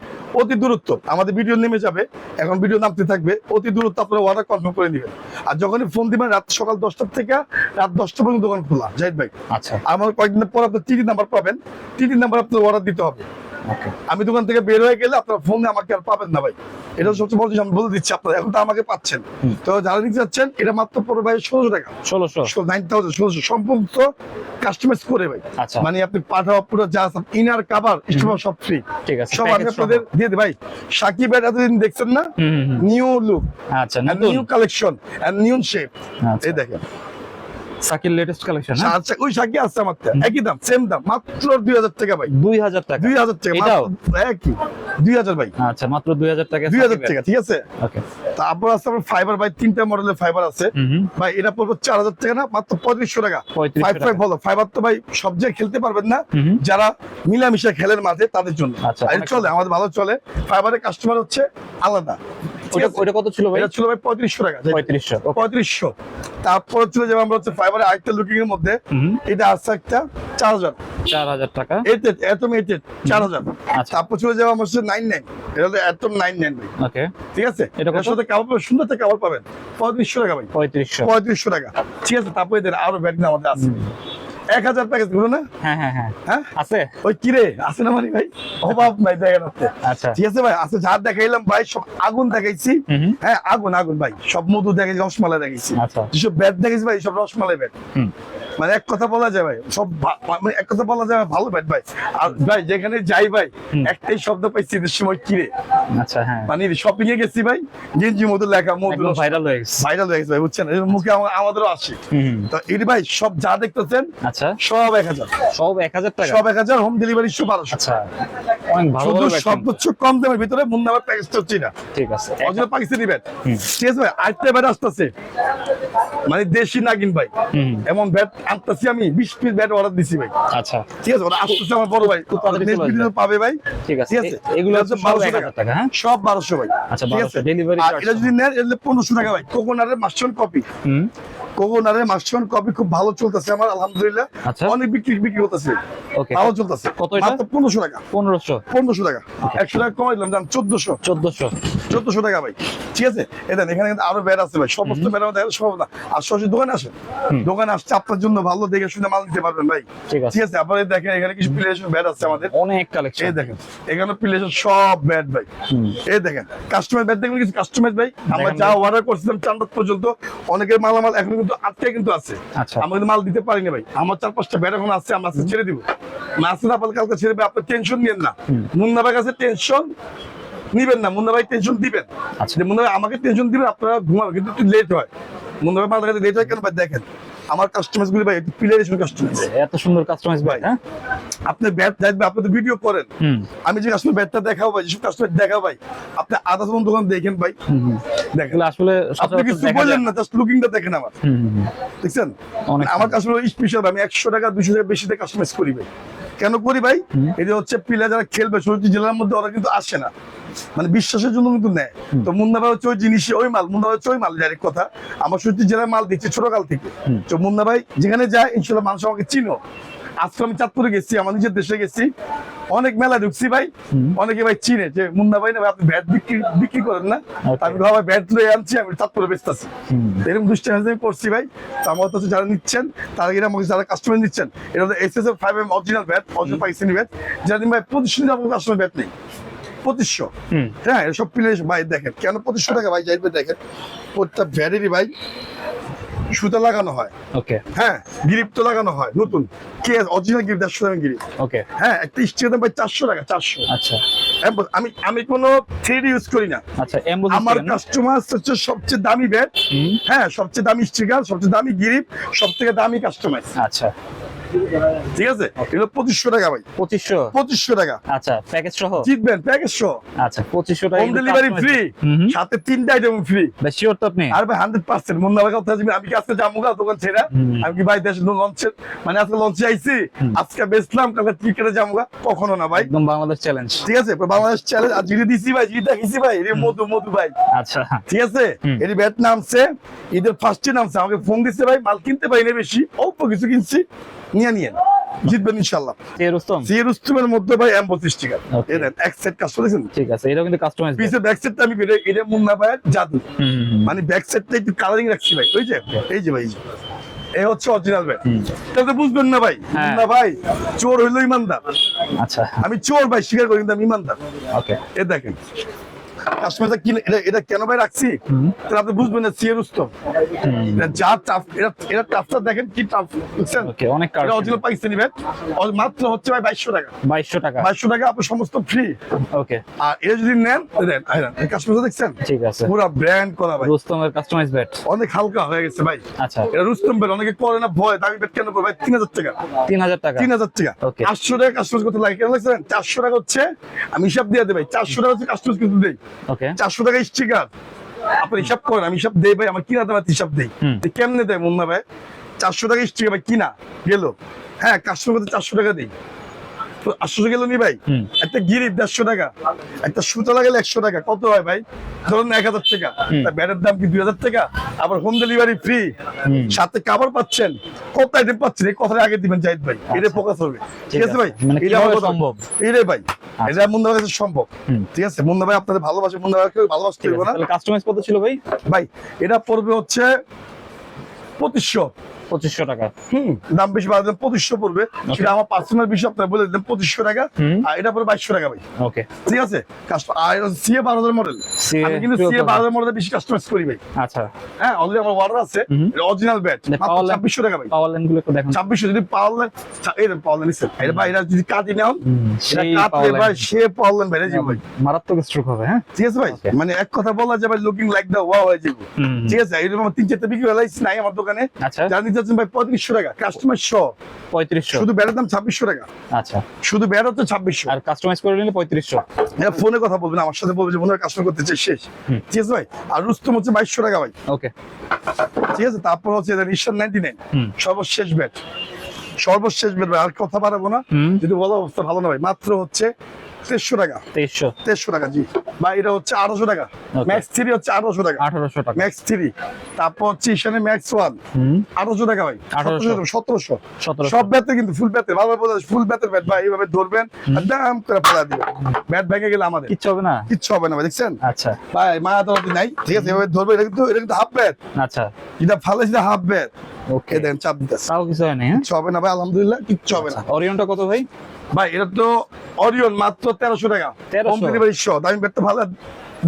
অতি দূরত্ব আমাদের ভিডিও নেমে যাবে। এখন ভিডিও নামতে থাকবে। অতি দূরত্ব আপনারা অর্ডার কনফার্ম করে নেবেন। আর যখনই ফোন দিবেন রাত সকাল দশটার থেকে রাত দশটা পর্যন্ত দোকান খোলা। জাহিদ ভাই আচ্ছা। আমার কয়েকদিন পর আপনার টিটি নাম্বার পাবেন। টিটি নাম্বার আপনার অর্ডার দিতে হবে। আমি দোকান থেকে বের হয়ে গেলে আপনার ফোনে আমাকে আর পাবেন না ভাই? এটা সবচেয়ে বড় আমি বলে দিচ্ছি আপনারা এখন তো আমাকে পাচ্ছেন। তো যারা নিতে যাচ্ছেন এটা মাত্র পড়বে ভাই ষোলোশো টাকা। ষোলোশো। নাইন থাউজেন্ড ষোলোশো। সম্পূর্ণ কাস্টমাইজ করে ভাই। আচ্ছা। মানে আপনি পাঠাও পুরো যা ইনার কাভার সব ফ্রি ঠিক আছে সব আমি আপনাদের দিয়ে দিই ভাই। সাকিব ভাই এতদিন দেখছেন না। নিউ লুক আচ্ছা নিউ কালেকশন নিউ শেপ। এই দেখেন। সাকির লেটেস্ট কালেকশন আচ্ছা ওই সাকি আছে আমার একই দাম সেম দাম। মাত্র দুই হাজার টাকা ভাই। দুই হাজার টাকা। দুই হাজার টাকা এটাও? একই। দুই হাজার ভাই। আচ্ছা মাত্র দুই হাজার টাকা দুই হাজার টাকা ঠিক আছে? ওকে। তারপর আছে আমার ফাইবার ভাই তিনটা মডেলের ফাইবার আছে। ভাই এটা পড়বে টাকা না মাত্র পঁয়ত্রিশশো টাকা। পঁয়ত্রিশশো ফাইভ টাকা। ফাইবার তো ভাই সব জায়গায় খেলতে পারবেন না। যারা মিলামিশা খেলেন মাঝে তাদের জন্য। আচ্ছা, চলে আমাদের ভালো চলে। ফাইবারের কাস্টমার হচ্ছে আলাদা? ওটা কত ছিল ভাই? এটা ছিল ভাই পঁয়ত্রিশশো টাকা পঁয়ত্রিশশো ওকে। পঁয়ত্রিশশো। তারপর চলে যাবে আমরা হচ্ছে ফাইবারের আরেকটা লুকিং এর মধ্যে এটা আছে একটা চার হাজার। চার হাজার টাকা। এতে এত মেয়েতে চার হাজার। আচ্ছা। তারপর চলে যাওয়া আমার নাইন নাইন এটা হলো এত নাইন নাইন ওকে ঠিক আছে? এটার সাথে কাপড় পাবেন সুন্দর একটা কাপড় পাবেন। পঁয়ত্রিশশো টাকা ভাই। পঁয়ত্রিশশো। পঁয়ত্রিশশো টাকা। ঠিক আছে? তারপরে এদের আরও ব্যাগ আমাদের আছে। এক হাজার প্যাকেজগুলো না? হ্যাঁ হ্যাঁ হ্যাঁ। আছে? ওই কিরে আছে না মানে ভাই? অভাব নাই দেখেন আচ্ছা। ঠিক আছে ভাই আছে যা দেখাইলাম ভাই সব আগুন দেখাইছি। হ্যাঁ আগুন আগুন ভাই। সব মধু দেখাইছি রসমালাই দেখাইছি। আচ্ছা। যেসব ব্যাট দেখাইছি ভাই সব রসমালাই ব্যাট মানে এক কথা বলা যায় ভাই সব মানে এক কথা বলা যায় ভালো ব্যাট ভাই। আর ভাই যেখানে যাই ভাই একটাই শব্দ পাইছি ঈদের সময় কিরে আচ্ছা হ্যাঁ। মানে শপিং এ গেছি ভাই গেঞ্জি মধু লেখা মধু ভাইরাল হয়ে গেছে। ভাইরাল হয়ে গেছে ভাই বুঝছেন? মুখে আমাদেরও আসে। তো এটি ভাই সব যা দেখতেছেন আচ্ছা। সব এক হাজার। সব এক হাজার টাকা? সব এক হাজার হোম ডেলিভারি সব বারোশো। আচ্ছা। অনেক ভালো শুধু সর্বোচ্চ কম দামের ভিতরে মুন্নাবার প্যাকেজটা হচ্ছে না ঠিক আছে। পাকিস্তানি ব্যাট ঠিক আছে ভাই আরেকটা ব্যাট আসতেছে। মানে দেশি নাগিন ভাই। এমন ব্যাট আনতেছি আমি বিশ পিস ব্যাট অর্ডার দিছি ভাই। আচ্ছা। ঠিক আছে ওরা আসতেছে আমার বড় ভাই। পাবে ভাই। ঠিক আছে। ঠিক আছে? এগুলো হচ্ছে সব বারোশো টাকা হ্যাঁ? সব বারোশো ভাই। আচ্ছা, ঠিক 1200 আছে? delivery আর এটা যদি নেন পনেরোশো টাকা ভাই। কোকোনারের মাস্টন কপি হুম। মাস্টন কপি খুব ভালো চলতেছে আমার আলহামদুলিল্লাহ। আচ্ছা। অনেক বিক্রি বিক্রি ওকে। ভালো চলতেছে। কত এটা? টাকা। টাকা। একশো টাকা কমাই দিলাম দাম চোদ্দশো। টাকা ভাই। ঠিক আছে? এটা এখানে কিন্তু আরও ব্যাট আছে ভাই। সমস্ত ব্যাট আমাদের সম্ভব না আর সরাসরি দোকানে আসেন। দোকানে আসছে আপনার জন্য ভালো দেখে শুনে মাল নিতে পারবেন ভাই। ঠিক আছে। আপনারা দেখেন এখানে কিছু ব্যাট আছে আমাদের। অনেক কালেকশন এই দেখেন এখানে সব ব্যাট ভাই। এই দেখেন কাস্টমার ব্যাট দেখবেন কিছু কাস্টমার ভাই। আমরা যা অর্ডার করছিলাম চান্দাত পর্যন্ত অনেকের মালামাল এখন কিন্তু আজকে কিন্তু আছে। আচ্ছা। আমরা কিন্তু মাল দিতে পারিনি ভাই। আমার চার পাঁচটা ব্যাট এখন আছে আমরা ছেড়ে দিব। মাছ না পারলে কালকে ছেড়ে দেবে আপনি টেনশন নিয়েন না। মুন্না ভাই কাছে টেনশন নিবেন না। মুন্না ভাই টেনশন দিবেন। আচ্ছা। মুন্না ভাই আমাকে টেনশন দিবেন আপনারা ঘুমাবেন কিন্তু একটু লেট হয়। মুন্না ভাই মাল লেট হয় কেন ভাই? দেখেন। আমার কাস্টমার গুলি ভাই একটু প্লেয়ারেশন কাস্টমার এত সুন্দর কাস্টমাইজ ভাই হ্যাঁ? আপনি ব্যাট দেখবেন আপনি তো ভিডিও করেন। আমি যে কাস্টমার ব্যাটটা দেখাবো ভাই যেসব কাস্টমার দেখাবো ভাই আপনি আধা সময় দোকান দেখেন ভাই। দেখেন। আসলে আপনি কিছু যায়। না জাস্ট লুকিংটা দেখেন আমার। দেখছেন? আমার কাস্টমার স্পেশাল আমি একশো টাকা দুশো টাকা বেশি দিয়ে কাস্টমাইজ করি ভাই। কেন করি ভাই। এটা হচ্ছে পিলা যারা খেলবে সরজি জেলার মধ্যে ওরা কিন্তু আসে না। মানে বিশ্বাসের জন্য কিন্তু নেয়। তো মুন্না ভাই হচ্ছে ওই জিনিস ওই মাল মুন্না ভাই হচ্ছে ওই মাল ডাইরেক্ট কথা। আমার সত্যি জেলার মাল দিচ্ছে ছোটকাল থেকে। তো মুন্না ভাই যেখানে যায় ইনশাল্লাহ মানুষ আমাকে চিনো। আজকে আমি চাঁদপুরে গেছি আমার নিজের দেশে গেছি। অনেক মেলা ঢুকছি ভাই। অনেকে ভাই চিনে যে মুন্না ভাই না ভাই আপনি ব্যাট বিক্রি বিক্রি করেন না। Okay. আমি ভাই ব্যাট লয়ে আনছি আমি চাঁদপুরে বেচতেছি। হুম। এরকম দুষ্টামি আমি করছি ভাই। তো আমার হচ্ছে যারা নিচ্ছেন তারা কিনা আমাকে যারা কাস্টমার নিচ্ছেন এটা হলো S S F five M original bat original Pakistani bat যারা ভাই আমার কাস্টমার ব্যাট নেই। পঁচিশশো। হ্যাঁ প্লেয়ার ভাই দেখেন কেন পঁচিশশো টাকা ভাই? যাইবে দেখেন ব্যাটেরই ভাই সুতা লাগানো হয়। ওকে। হ্যাঁ গ্রিপ তো লাগানো হয় নতুন। কে অরিজিনাল গ্রিপ দেড়শো টাকা গ্রিপ ওকে। হ্যাঁ একটা দাম ভাই চারশো টাকা চারশো। আচ্ছা। আমি আমি কোনো ইউজ করি না। আচ্ছা আমার কাস্টমার হচ্ছে সবচেয়ে দামি ব্যাট হ্যাঁ সবচেয়ে দামি স্টিকার সবচেয়ে দামি গ্রিপ সব থেকে দামি কাস্টমাইজ আচ্ছা। ঠিক আছে? এগুলো পঁচিশশো টাকা ভাই। পঁচিশশো? পঁচিশশো টাকা। আচ্ছা প্যাকেজ সহ? জিতবেন প্যাকেজ সহ। আচ্ছা পঁচিশশো টাকা হোম ডেলিভারি ফ্রি সাথে তিনটা আইটেম ফ্রি বেশ শিওর তো আপনি? আর ভাই হান্ড্রেড পার্সেন্ট মুন্না ভাই কথা আমি কি আজকে যাব গা দোকান ছেড়ে? আমি কি ভাই দেশ লঞ্চে মানে আজকে লঞ্চে আইছি? আজকে বেচলাম কালকে ক্রিকেটে যাব গা। কখনো না ভাই। একদম বাংলাদেশ চ্যালেঞ্জ ঠিক আছে? বাংলাদেশ চ্যালেঞ্জ আর জিরে দিছি ভাই জিরে দেখিছি ভাই। রে মধু মধু ভাই। আচ্ছা। ঠিক আছে। এটি ব্যাট নামছে। ঈদের ফার্স্টে নামছে। আমাকে ফোন দিছে ভাই মাল কিনতে পারি না বেশি। অল্প কিছু কিনছি। নিয়ে জিতবেন মধ্যে ভাই এম টাকা। এক সেট ঠিক আছে এটাও কিন্তু কাস্টমাইজ ব্যাক সেটটা আমি এটা এটা মুন্না ভাইয়ের জাদু। মানে ব্যাক সাইডটা একটু কালারিং রাখছি ভাই। ওই যে এই যে ভাই। এই হচ্ছে অরিজিনাল ভাই। তাহলে তো বুঝবেন না ভাই হ্যাঁ। না ভাই চোর হইল ইমানদার। আচ্ছা। আমি চোর ভাই স্বীকার করি কিন্তু আমি ইমানদার। ওকে এ দেখেন। কাস্টমারটা কিনে এটা এটা কেন ভাই রাখছি? তাহলে আপনি বুঝবেন না সিএর উস্তম যা টাফ এটা এটা টাফটা দেখেন কি টাফ বুঝছেন? ওকে অনেক এটা অরিজিনাল পাকিস্তানি ব্যাট মাত্র হচ্ছে ভাই বাইশশো টাকা। বাইশশো টাকা। বাইশশো টাকা আপনার সমস্ত ফ্রি ওকে আর এটা যদি নেন দেন কাস্টমার দেখছেন? ঠিক আছে। পুরো ব্র্যান্ড করা ভাই। রুস্তমের কাস্টমাইজ ব্যাট অনেক হালকা হয়ে গেছে ভাই। আচ্ছা। এটা রুস্তম বেল অনেকে করে না ভয় দামি বেট কেন করবে তিন হাজার টাকা। তিন হাজার টাকা। তিন হাজার টাকা. আটশো টাকা কাস্টমার করতে লাগে কেন লাগছে চারশো টাকা হচ্ছে আমি হিসাব দিয়ে ভাই চারশো টাকা হচ্ছে কাস্টমার কিন্তু দেই। ওকে চারশো টাকা স্টিকার আপনি হিসাব করেন আমি হিসাব দেই ভাই আমার কিনা দাম হিসাব দেই। কেমনে দেয় মুন্না ভাই? চারশো টাকা স্টিকার ভাই কিনা গেল। হ্যাঁ কাস্টমার চারশো টাকা দিই। আটশো গেল নি ভাই? একটা গিরিপ দেড়শো টাকা। একটা সুতা লাগালে একশো টাকা। কত হয় ভাই? ধরুন এক হাজার টাকা। ব্যাটের দাম কি দুই হাজার টাকা? আবার হোম ডেলিভারি ফ্রি সাথে কাবার পাচ্ছেন। কত আইটেম পাচ্ছেন? এই কথাটা আগে দিবেন জাহিদ ভাই। এটা ফোকাস হবে। ঠিক আছে ভাই? মানে এটা। সম্ভব? এটাই ভাই। এটা মুন্না ভাই সম্ভব। ঠিক আছে? মুন্না ভাই আপনাদের ভালোবাসে। মুন্না ভাইকে ভালোবাসতে না? কাস্টমাইজ কত ছিল ভাই? ভাই এটা পড়বে হচ্ছে পঁচিশশো। পঁচিশশো টাকা। হুম দাম বেশি বাড়াতে পঁচিশশো পড়বে। সেটা আমার পার্সোনাল বিষয় আপনার বলে দিলাম পঁচিশশো টাকা। আর এটা পড়বে বাইশশো টাকা ভাই। ওকে ঠিক আছে? আর সিএ বারো হাজার মডেল আমি কিন্তু সিএ বারো হাজার মডেল বেশি কাস্টমাইজ করি ভাই। আচ্ছা। হ্যাঁ অলরেডি আমার অর্ডার আছে। অরিজিনাল ব্যাট মানে line- ছাব্বিশশো টাকা ভাই। পাওয়ার লাইনগুলো দেখেন। ছাব্বিশশো যদি পাওয়ার লাইন এই পাওয়ার লাইন এটা ভাই এটা যদি কাটি নেন এটা কাটলে ভাই সে পাওয়ার লাইন ভাই। ভাই মারাত্মক স্ট্রোক হবে হ্যাঁ? ঠিক আছে ভাই? মানে এক কথা বলা যাবে লুকিং লাইক দা ওয়াও হয়ে যাবে। ঠিক আছে? এরকম তিন চারটে বিক্রি হলাইছি নাই আমার দোকানে। আচ্ছা। যারা নিতে চাচ্ছেন ভাই পঁয়ত্রিশশো টাকা। কাস্টমার শ পঁয়ত্রিশশো। শুধু ব্যাটের দাম ছাব্বিশশো টাকা। আচ্ছা। শুধু হচ্ছে ছাব্বিশশো। আর কাস্টমাইজ করে নিলে পঁয়ত্রিশশো। এটা ফোনে কথা বলবেন আমার সাথে বলবে যে মনে হয় কাস্টমার করতে চাই শেষ। ঠিক আছে ভাই? আর রুস্তম হচ্ছে বাইশশো টাকা ভাই। ওকে। ঠিক আছে? তারপর হচ্ছে নাইনটি নাইন সর্বশেষ ব্যাট সর্বশেষ আর কথা বাড়াবো না। যদি বলা অবস্থা ভালো না ভাই মাত্র হচ্ছে তেরোশো টাকা। তেইশশো। তেরোশো টাকা জি। বা এটা হচ্ছে আঠারোশো টাকা। ম্যাক্স থ্রি হচ্ছে আঠারোশো টাকা। আঠারোশো টাকা। ম্যাক্স থ্রি তারপর হচ্ছে ঈশানে ম্যাক্স ওয়ান আঠারোশো টাকা ভাই। 1800 সতেরোশো সব কিন্তু ফুল ভালো ফুল ব্যাটের ব্যাট ভাই এইভাবে ধরবেন দাম করে ফেলা দিবেন। ব্যাট ভেঙে গেলে আমাদের। কিচ্ছু হবে না? কিচ্ছু হবে না ভাই দেখছেন? আচ্ছা। ভাই মায়া তো নাই। ঠিক আছে এভাবে ধরবে এটা কিন্তু এটা কিন্তু হাফ ব্যাট আচ্ছা। যেটা ফালে সেটা হাফ ব্যাট ওকে। দেন চাপ দিতেছে। তাও কিছু হয় না কিছু হবে না ভাই আলহামদুলিল্লাহ কিচ্ছু হবে না। অরিয়নটা কত ভাই? ভাই এটা তো অরিয়ন মাত্র তেরোশো টাকা। 1300 হোম ডেলিভারি সহ দামি ব্যাট তো ভালো।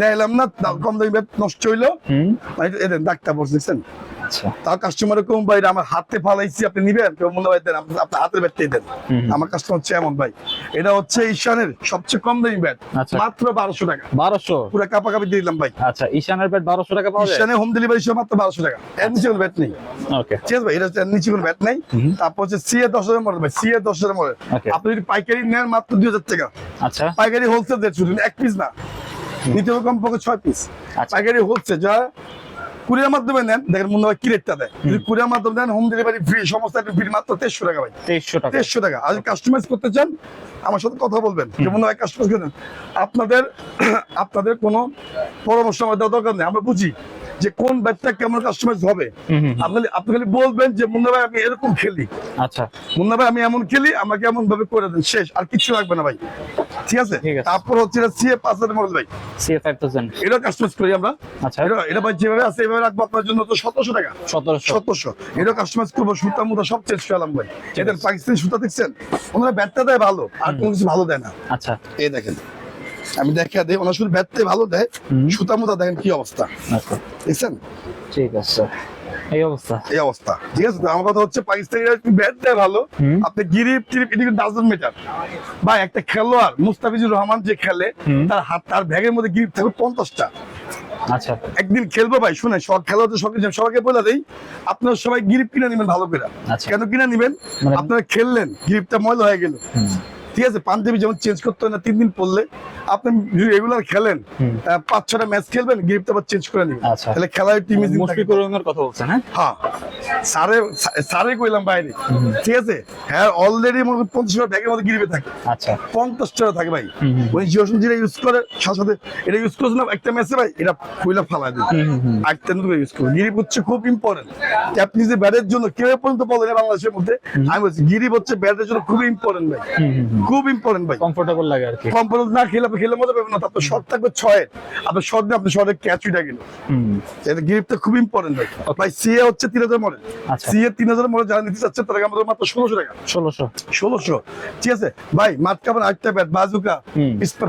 দেখাইলাম না কম দামি ব্যাট নষ্ট হইল। এদের ভাই দেন ডাক্তার বসে দেখছেন? আচ্ছা। তার কাস্টমার কম ভাই আমার হাতে ফালাইছি আপনি নিবেন? কেউ মনে হয় দেন আপনি- আপনার হাতের ব্যাটটাই দেন। আমার কাস্টমার হচ্ছে এমন ভাই। এটা হচ্ছে ঈশানের সবচেয়ে কম দামি ব্যাট আচ্ছা। মাত্র বারোশো টাকা। বারোশো? পুরো কাপা কাপি দিয়ে দিলাম ভাই। আচ্ছা ঈশানের ব্যাট বারোশো টাকা পাওয়া যায়? ঈশানে হোম ডেলিভারি সহ মাত্র বারোশো টাকা। এর নিচে কোনো ব্যাট নেই। ওকে ঠিক আছে ভাই এটা হচ্ছে এর নিচে কোনো ব্যাট নেই। তারপর হচ্ছে সিএ দশ হাজার মডেল ভাই সিএ দশ হাজার মডেল আপনি যদি পাইকারি নেন মাত্র দুই হাজার টাকা। আচ্ছা। পাইকারি হোলসেল রেট শুধু এক পিস না। নিতে হবে কমপক্ষে ছয় পিস আচ্ছা। পাইকারি হোলসেল যা কুরিয়ার মাধ্যমে নেন দেখেন মনে হয় কি রেটটা দেয়। যদি কুরিয়ার মাধ্যমে নেন হোম ডেলিভারি ফ্রি সমস্ত ফ্রি মাত্র তেইশশো টাকা ভাই। তেইশশো টাকা। তেইশশো টাকা। আর কাস্টমাইজ করতে চান আমার সাথে কথা বলবেন। যে মনে হয় কাস্টমাইজ করেন আপনাদের আপনাদের কোনো পরামর্শ আমার দরকার নেই। আমরা বুঝি যে কোন ব্যাটটা কেমন কাস্টমাইজ হবে। আপনি আপনি খালি বলবেন যে মুন্না ভাই আমি এরকম খেলি। আচ্ছা। মুন্না ভাই আমি এমন খেলি আমাকে এমন ভাবে করে দেন। শেষ। আর কিছু লাগবে না ভাই। ঠিক আছে? তারপর হচ্ছে সিএ পাঁচ হাজার মডেল ভাই। সিএ ফাইভ থাউজেন্ড এটা কাস্টমাইজ করি আমরা। আচ্ছা। এটা এটা ভাই যেভাবে আছে এইভাবে রাখব আপনার জন্য তো সতেরোশো টাকা। সতেরোশো। সতেরোশো। এটা কাস্টমাইজ করব সুতা মুতা সব চেঞ্জ করলাম ভাই। এদের পাকিস্তানি সুতা দেখছেন? ওনারা ব্যাটটা দেয় ভালো আর কোনো কিছু ভালো দেয় না। আচ্ছা। এই দেখেন। আমি দেখা দিই ওনার শুধু ব্যাটটাই ভালো দেয় সুতা মুতা দেখেন কি অবস্থা। আচ্ছা। দেখছেন? ঠিক আছে। এই অবস্থা। এই অবস্থা। ঠিক আছে আমার কথা হচ্ছে পাকিস্তানিরা ব্যাট দেয় ভালো। আপনি গিরিপ টিরিপ এটি ডাজন মিটার ভাই একটা খেলোয়াড় মুস্তাফিজুর রহমান যে খেলে তার হাত তার ব্যাগের মধ্যে গিরিপ থাকে পঞ্চাশটা। আচ্ছা। একদিন খেলব ভাই শুনে সব খেলা তো সবাই সবাইকে বলে দেই আপনারা সবাই গিরিপ কিনে নেবেন ভালো করে। আচ্ছা। কেন কিনে নেবেন? মানে- আপনারা খেললেন গিরিপটা ময়লা হয়ে গেল। ঠিক আছে পাঞ্জাবি যেমন চেঞ্জ করতে হয় না তিন দিন পড়লে আপনি রেগুলার খেলেন পাঁচ ছটা ম্যাচ খেলবেন গিরিপটা আবার চেঞ্জ করে নেবেন। আচ্ছা। তাহলে খেলায় টিম মুশফিকুর রহিমের কথা বলছেন হ্যাঁ? হ্যাঁ। সারে সারে কইলাম বাইরে। ঠিক আছে? হ্যাঁ অলরেডি মনে পঞ্চাশ টাকা ব্যাগের মধ্যে গিরিবে থাকে। আচ্ছা। পঞ্চাশ টাকা থাকে ভাই। ওই জিওসন যেটা ইউজ করে সাথে সাথে এটা ইউজ করছে না একটা ম্যাচে ভাই এটা কইলা ফালা দিই। একটা নতুন ইউজ করবে গিরিপ হচ্ছে খুব ইম্পর্টেন্ট আপনি যে ব্যাটের জন্য কেউ পর্যন্ত বলেন বাংলাদেশের মধ্যে আমি বলছি গিরিপ হচ্ছে ব্যাটের জন্য খুব ইম্পর্টেন্ট ভাই। খুব ইম্পর্টেন্ট ভাই। কমফোর্টেবল লাগে আর কি। কম্পোজ না খেলে আপনি খেলে মজা পাবেন না আপনার শর্ট থাকবে ছয়। আপনার শর্ট দিয়ে আপনার শর্টের ক্যাচ উঠে গেল। এটা গিফটটা খুব ইম্পর্টেন্ট ভাই। ভাই সিএ হচ্ছে তিন হাজার মডেল আচ্ছা। সিএ তিন হাজার মডেল যারা নিতে চাচ্ছে তাদেরকে আমাদের মাত্র ষোলোশো টাকা। ষোলোশো। ষোলোশো। ঠিক আছে? ভাই মাঠ কাপড় আটটা ব্যাট বাজুকা।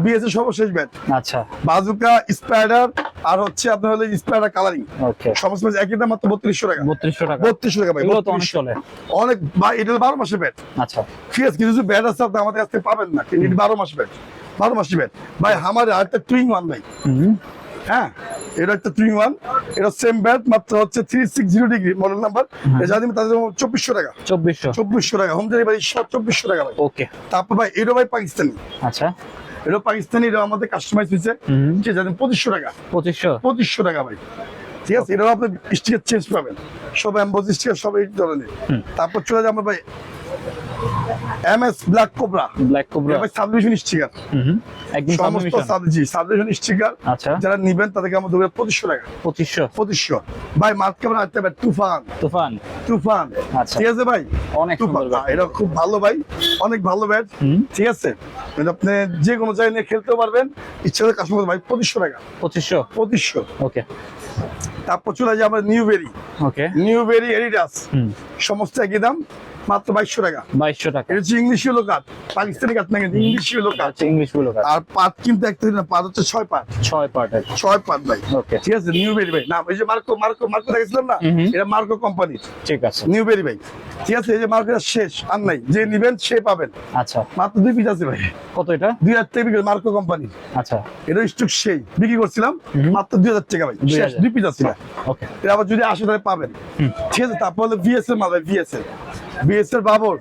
বিএসএ সর্বশেষ ব্যাট আচ্ছা। বাজুকা স্পাইডার আর হচ্ছে আপনার হলো স্পাইডার কালারিং ওকে সমস্ত match একই দাম মাত্র বত্রিশশো টাকা। বত্রিশশো টাকা। বত্রিশশো টাকা ভাই অনেক ভাই এটা বারো মাসের ব্যাট আচ্ছা। ঠিক আছে কিছু ব্যাট আছে আপনি আমাদের কাছ থেকে পাবেন না। এটা বারো মাস ব্যাট বারো মাসের ব্যাট ভাই আমার আরেকটা টুইং ওয়ান ভাই হ্যাঁ এটা একটা থ্রি ওয়ান এটা সেম ব্যাট মাত্র হচ্ছে three six zero degree model number যা দিবেন তাদের চব্বিশশো টাকা। চব্বিশশো। চব্বিশশো টাকা। হোম ডেলিভারি সব চব্বিশশো টাকা ভাই। ওকে তারপর ভাই এটা ভাই পাকিস্তানি। আচ্ছা। এটা পাকিস্তানি এটা আমাদের কাস্টমাইজ হয়েছে। ঠিক আছে পঁচিশশো টাকা। পঁচিশশো। পঁচিশশো টাকা ভাই। ঠিক আছে? এটাও আপনি স্টিকার চেঞ্জ পাবেন। সব অ্যাম্বোজ স্টিকার সব এই ধরনের। তারপর চলে যাব ভাই M S black cobra black cobra ভাই সাবডিভিশন স্টিকার একদম সমস্ত সাবমিশন স্টিকার আচ্ছা। যারা নিবেন তাদেরকে আমরা দেবো পঁচিশশো টাকা। পঁচিশশো। পঁচিশশো। ভাই মার্ক কেমন আসতে হবে তুফান। তুফান। তুফান। আচ্ছা। ঠিক আছে ভাই? অনেক সুন্দর এটা খুব ভালো ভাই। অনেক ভালো ব্যাট। ঠিক আছে? মানে আপনি যে কোনো জায়গায় নিয়ে খেলতেও পারবেন। ইচ্ছা করে কাস্টমার ভাই পঁচিশশো টাকা। পঁচিশশো? পঁচিশশো। ওকে। তারপর চলে যায় আমার new berry okay. New berry Adidas সমস্ত একই দাম। মাত্র বাইশশো টাকা। বাইশশো টাকা। এটা হচ্ছে ইংলিশ হলো কাঠ পাকিস্তানি কাঠ না কিন্তু ইংলিশ হলো কাঠ ইংলিশগুলো আর পাট কিন্তু একটা না পাট হচ্ছে ছয় পাট। ছয় ছয় পাট ভাই। ওকে ঠিক আছে নিউ বেরি ভাই। না এই যে মার্কো মার্কো মার্কো দেখেছিলাম না। এটা মার্কো ঠিক আছে। নিউ বেরি ভাই। ঠিক আছে এই যে মার্কেট শেষ আর নাই। যে নিবেন সে পাবেন। আচ্ছা। মাত্র দুই পিস আছে ভাই। কত এটা? দুই হাজার টাকা বিক্রি মার্কো কোম্পানি আচ্ছা। এটা স্টক সেই। বিক্রি করছিলাম মাত্র দুই হাজার টাকা ভাই। শেষ দুই পিস আছে। ওকে এটা আবার যদি আসে তাহলে পাবেন। ঠিক আছে তারপর হলো ভিএসএল মাল ভাই VSL Babar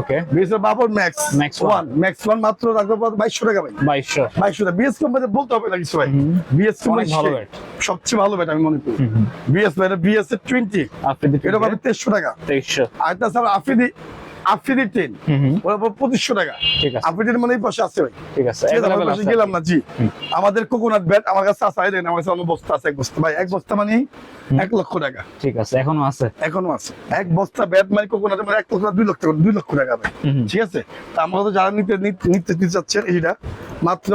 okay বিএসএর Babar max max one max one মাত্র রাখব বাইশশো টাকা ভাই। বাইশশো। বাইশশো টাকা। বিএস কোম্পানি বলতে হবে না কিছু ভাই। বিএস কোম্পানি ভালো ব্যাট। সবচেয়ে ভালো ব্যাট আমি মনে করি। বিএস ভাই বিএস এর টোয়েন্টি এটা পাবে তেইশশো টাকা। তেইশশো। আর তাছাড়া আফ্রিদি ওরা পঁচিশশো টাকা। আফ্রিদির মানে এই পাশে আছে ভাই। ঠিক আছে ঠিক আছে, আমার available পাশে আছে। গেলাম না জি। আমাদের কোকোনাট ব্যাট আমার কাছে আছে দেখেন, আমার কাছে বস্তা আছে এক বস্তা। ভাই এক বস্তা মানে এক লক্ষ টাকা। ঠিক আছে এখনও আছে। এখনও আছে। এক বস্তা ব্যাট মানে কোকোনাট মানে এক লক্ষ দুই লক্ষ টাকা দুই লক্ষ টাকা ভাই। ঠিক আছে? তা আমরা তো যারা নিতে নিতে নিতে চাচ্ছেন এইটা মাত্র